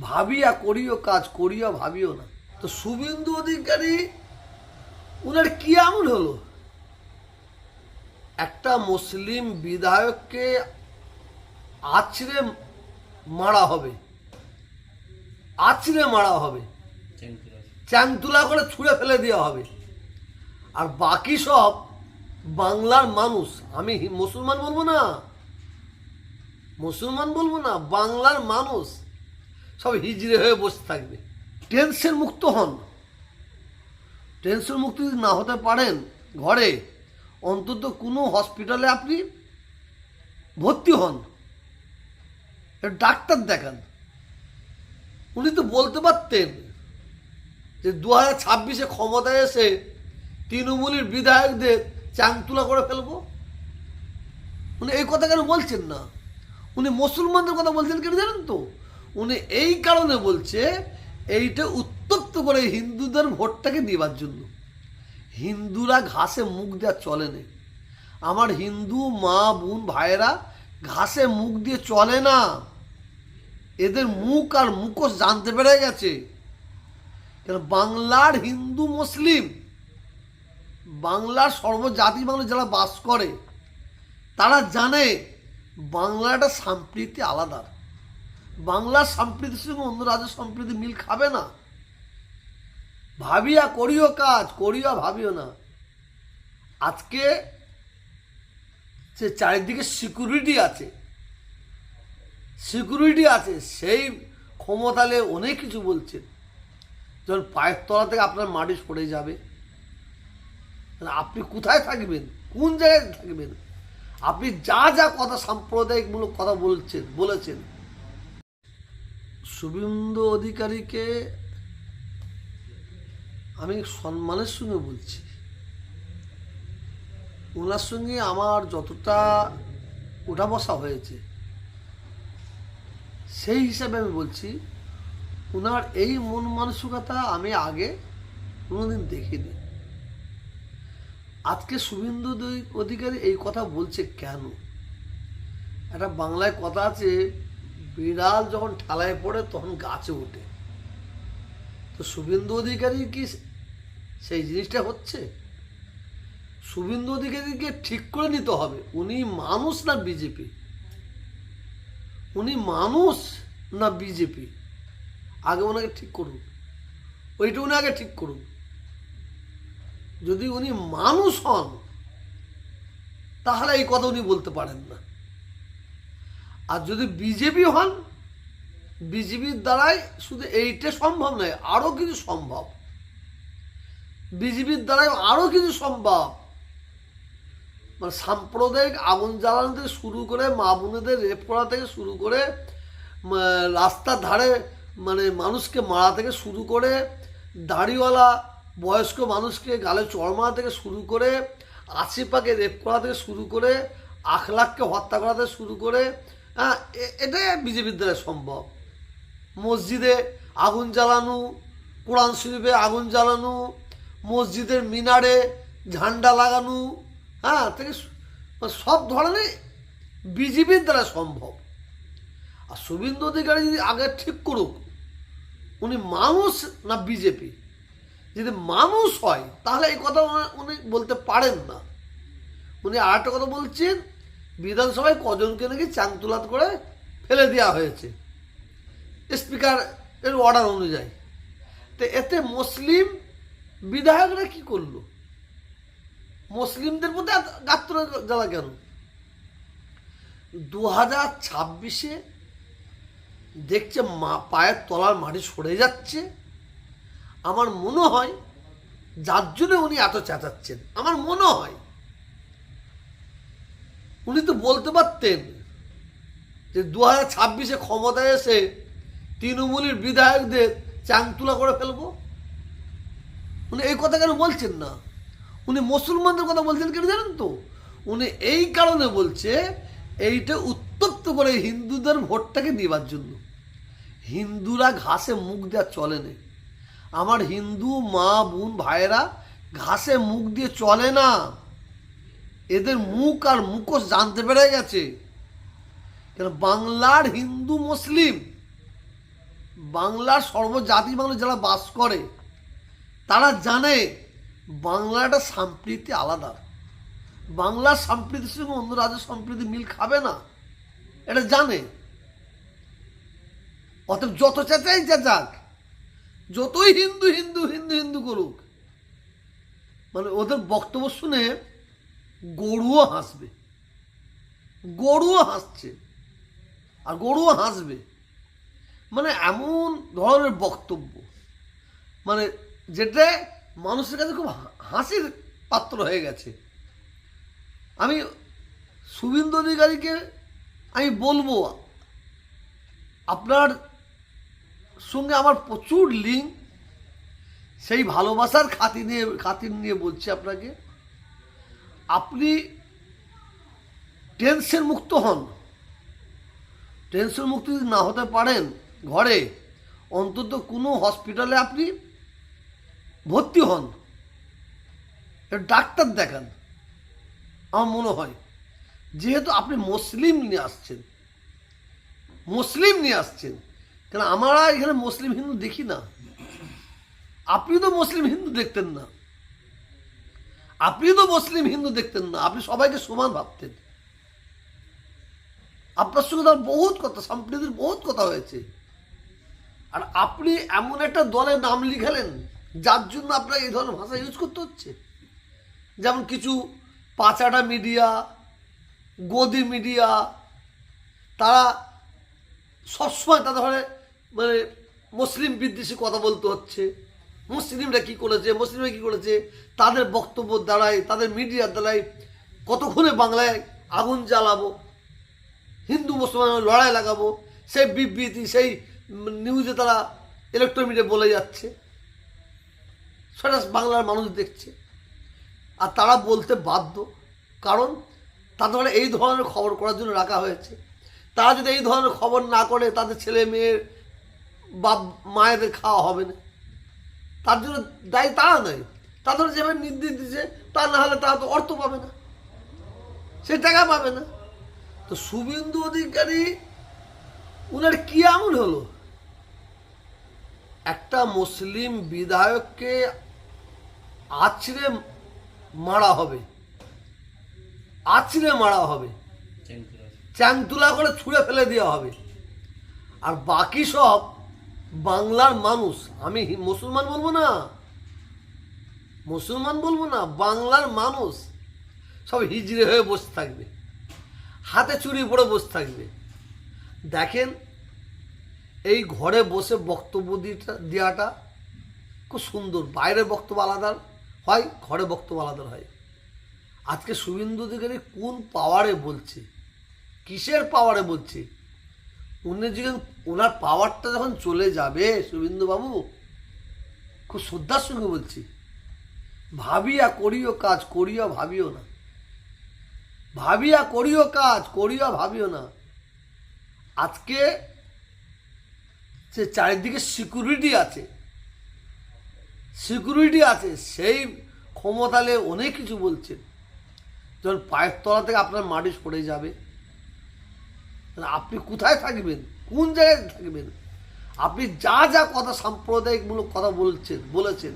ভাবিয়া করিও কাজ, করিয়া ভাবিও না। তো শুভেন্দু অধিকারী, উনার কি আমল হলো? একটা মুসলিম বিধায়ককে আছড়ে মারা হবে। আছড়ে মারা হবে। চ্যাংতুলা করে ছুঁড়ে ফেলে দেওয়া হবে। আর বাকি সব বাংলার মানুষ, আমি মুসলমান বলব না, মুসলমান বলব না, বাংলার মানুষ সব হিজড়ে হয়ে বসে থাকবে। টেনশন মুক্ত হন। টেনশন মুক্ত যদি না হতে পারেন ঘরে, অন্তত কোনো হসপিটালে আপনি ভর্তি হন। ডাক্তার দেখান। উনি তো বলতে পারতেন যে দু হাজার ছাব্বিশে ক্ষমতায় এসে তৃণমূলের বিধায়কদের চাংতুলা করে ফেলব। উনি এই কথা কেন বলছেন না? উনি মুসলমানদের কথা বলছেন কেন জানেন তো? উনি এই কারণে বলছে, এইটা উত্তপ্ত করে হিন্দুদের ভোটটাকে নেবার জন্য। হিন্দুরা ঘাসে মুখ দেওয়া চলে না। আমার হিন্দু মা, বোন, ভাইয়েরা ঘাসে মুখ দিয়ে চলে না। এদের মুখ আর মুখোশ জানতে পেরে গেছে। কেন বাংলার হিন্দু মুসলিম, বাংলার সর্বজাতি মানুষ যারা বাস করে, তারা জানে বাংলাটা সম্প্রীতি আলাদা। বাংলার সম্প্রীতির সঙ্গে অন্য রাজ্যের সম্প্রীতি মিল খাবে না। ভাবিয়া করিও কাজ, করিয়া ভাবিও না। আজকে যে চারিদিকে সিকিউরিটি আছে সিকিউরিটি আছে, সেই ক্ষমতালে অনেক কিছু বলছেন যখন পায়ের তলা থেকে আপনার মাটি সরে যাবে আপনি কোথায় থাকবেন? কোন জায়গায় থাকবেন? আপনি যা যা কথা সাম্প্রদায়িকমূলক কথা বলছেন, বলেছেন শুভেন্দু অধিকারীকে আমি সম্মানের সঙ্গে বলছি। ওনার সঙ্গে আমার যতটা ওঠা বসা হয়েছে, সেই হিসাবে আমি বলছি, ওনার এই মন মানসিকতা আমি আগে কোনোদিন দেখিনি। আজকে শুভেন্দু অধিকারী এই কথা বলছে কেন? একটা বাংলায় কথা আছে বিড়াল যখন ঠালায় পড়ে, তখন গাছে ওঠে। তো শুভেন্দু অধিকারী কি সেই জিনিসটা হচ্ছে? শুভেন্দু অধিকারীকে ঠিক করে নিতে হবে। উনি মানুষ না বিজেপি? উনি মানুষ না বিজেপি? আগে ওনাকে ঠিক করুন। ওইটা উনি আগে ঠিক করুন। যদি উনি মানুষ হন, তাহলে এই কথা উনি বলতে পারেন না। আর যদি বিজেপি হন, বিজেপির দ্বারাই শুধু এইটা সম্ভব নয় আরও কিছু সম্ভব। বিজেপির দ্বারাই আরও কিছু সম্ভব। মানে সাম্প্রদায়িক আগুন জ্বালানো থেকে শুরু করে মা বোনেদের রেপ করা থেকে শুরু করে রাস্তার ধারে মানে মানুষকে মারা থেকে শুরু করে, দাড়িওয়ালা বয়স্ক মানুষকে গালে চড় মারা থেকে শুরু করে আশিপাকে রেপ করা থেকে শুরু করে আখলাখকে হত্যা করা থেকে শুরু করে এটাই বিজেপির দ্বারা সম্ভব। মসজিদে আগুন জ্বালানো, কোরআন শরীফে আগুন জ্বালানো, মসজিদের মিনারে ঝান্ডা লাগানো হ্যাঁ থেকে মানে সব ধরনের বিজেপির দ্বারা সম্ভব। আর শুভেন্দু অধিকারী যদি আগে ঠিক করুক, উনি মানুষ না বিজেপি? যদি মানুষ হয়, তাহলে এই কথা উনি- বলতে পারেন না। উনি আর একটা কথা বলছেন বিধানসভায় কজনকে নাকি চাংতুলাত করে ফেলে দেওয়া হয়েছে। স্পিকার এর অর্ডার অনুযায়ী। তো এতে মুসলিম বিধায়করা কি করল? মুসলিমদের মধ্যে গাত্র জ্বালা কেন? দু হাজার ছাব্বিশে দেখছে মা পায়ের তলার মাটি সরে যাচ্ছে। আমার মনে হয়, যার জন্য উনি এত চেঁচাচ্ছেন। আমার মনে হয় উনি তো বলতে পারতেন যে দু হাজার ছাব্বিশে ক্ষমতায় এসে তৃণমূলের বিধায়কদের চাংতুলা করে ফেলব? উনি এই কথা কেন বলছেন না? উনি মুসলমানদের কথা বলছেন কেন জানেন তো? উনি এই কারণে বলছে, এইটা উত্তপ্ত করে হিন্দুদের ভোটটাকে নেবার জন্য। হিন্দুরা ঘাসে মুখ দেওয়া চলে না। আমার হিন্দু মা বোন ভাইয়েরা ঘাসে মুখ দিয়ে চলে না। এদের মুখ আর মুখোশ জানতে পেরে গেছে কেন বাংলার হিন্দু মুসলিম, বাংলার সর্বজাতি মানুষ যারা বাস করে, তারা জানে বাংলার একটা সম্প্রীতি আলাদা। বাংলার সম্প্রীতির সঙ্গে অন্য রাজ্যের সম্প্রীতি মিল খাবে না, এটা জানে। অতএব যত চেঁচাই চেঁচাক, যতই হিন্দু হিন্দু হিন্দু হিন্দু করুক মানে ওদের বক্তব্য শুনে গরুও হাসবে। গরুও হাসছে। আর গরুও হাসবে। মানে এমন ধরনের বক্তব্য। মানে যেটা মানুষের কাছে খুব হাসির পাত্র হয়ে গেছে। আমি শুভেন্দু অধিকারীকে আমি বলব, আপনার সঙ্গে আমার প্রচুর লিঙ্ক সেই ভালোবাসার খাতির নিয়ে খাতির নিয়ে বলছি আপনাকে। আপনি টেনশন মুক্ত হন। টেনশন মুক্ত যদি না হতে পারেন ঘরে, অন্তত কোনো হসপিটালে আপনি ভর্তি হন। ডাক্তার দেখান, আমার মনে হয়। যেহেতু আপনি মুসলিম নিয়ে আসছেন, মুসলিম নিয়ে আসছেন, কেন আমরা এখানে মুসলিম হিন্দু দেখি না? আপনি তো মুসলিম হিন্দু দেখতেন না। আপনি তো মুসলিম, হিন্দু দেখতেন না। আপনি সবাইকে সমান ভাবতেন। আপনার সঙ্গে তার বহুত কথা, সম্প্রীতির বহুত কথা হয়েছে। আর আপনি এমন একটা দলে নাম লিখালেন, যার জন্য আপনার এই ধরনের ভাষা ইউজ করতে হচ্ছে। যেমন কিছু পাচাটা মিডিয়া গদি মিডিয়া তারা সবসময় তাদের মানে মুসলিম বিদ্বেষী কথা বলতে হচ্ছে। মুসলিমরা কি করেছে, মুসলিমরা কি করেছে? তাদের বক্তব্য দ্বারাই তাদের মিডিয়ার দ্বারাই কতক্ষণে বাংলায় আগুন জ্বালাবো? হিন্দু মুসলমানের লড়াই লাগাবো? সেই বিবৃতি, সেই নিউজে তারা ইলেকট্রনিক বলে যাচ্ছে। সেটা বাংলার মানুষ দেখছে। আর তারা বলতে বাধ্য। কারণ তাদের এই ধরনের খবর করার জন্য রাখা হয়েছে। তারা যদি এই ধরনের খবর না করে, তাদের ছেলে মেয়ের বাপ মায়েদের খাওয়া হবে না। তার জন্য দায়ী তারা নয়। তাদের যেভাবে নির্দেশ দিচ্ছে তা না হলে তারা তো অর্থ পাবে না। সে টাকা পাবে না। তো শুভেন্দু অধিকারী উনার কি এমন হলো? একটা মুসলিম বিধায়ককে আছড়ে মারা হবে। আছড়ে মারা হবে। চ্যাংতুলা করে ছুঁড়ে ফেলে দেওয়া হবে। আর বাকি সব বাংলার মানুষ, আমি মুসলমান বলব না। মুসলমান বলব না, বাংলার মানুষ সব হিজড়ে হয়ে বসে থাকবে। হাতে চুরি পড়ে বসে থাকবে। দেখেন, এই ঘরে বসে বক্তব্য দেওয়াটা খুব সুন্দর। বাইরে বক্তব্য আলাদা, হয় ঘরে বক্তব্য আলাদা হয়। আজকে শুভেন্দু অধিকারী কোন পাওয়ারে বলছে? কিসের পাওয়ারে বলছে? উনি যখন ওনার পাওয়ারটা যখন চলে যাবে শুভেন্দু বাবু খুব শ্রদ্ধার সঙ্গে বলছি। ভাবিয়া করিও কাজ, করিয়া ভাবিও না। ভাবিয়া করিও কাজ, করিয়া ভাবিও না। আজকে সে চারিদিকে সিকিউরিটি আছে সিকিউরিটি আছে, সেই ক্ষমতালে অনেক কিছু বলছেন। যখন পায়ের তলা থেকে আপনার মাটি পড়ে যাবে আপনি কোথায় থাকবেন? কোন জায়গায় থাকবেন? আপনি যা যা কথা সাম্প্রদায়িকমূলক কথা বলছেন বলেছেন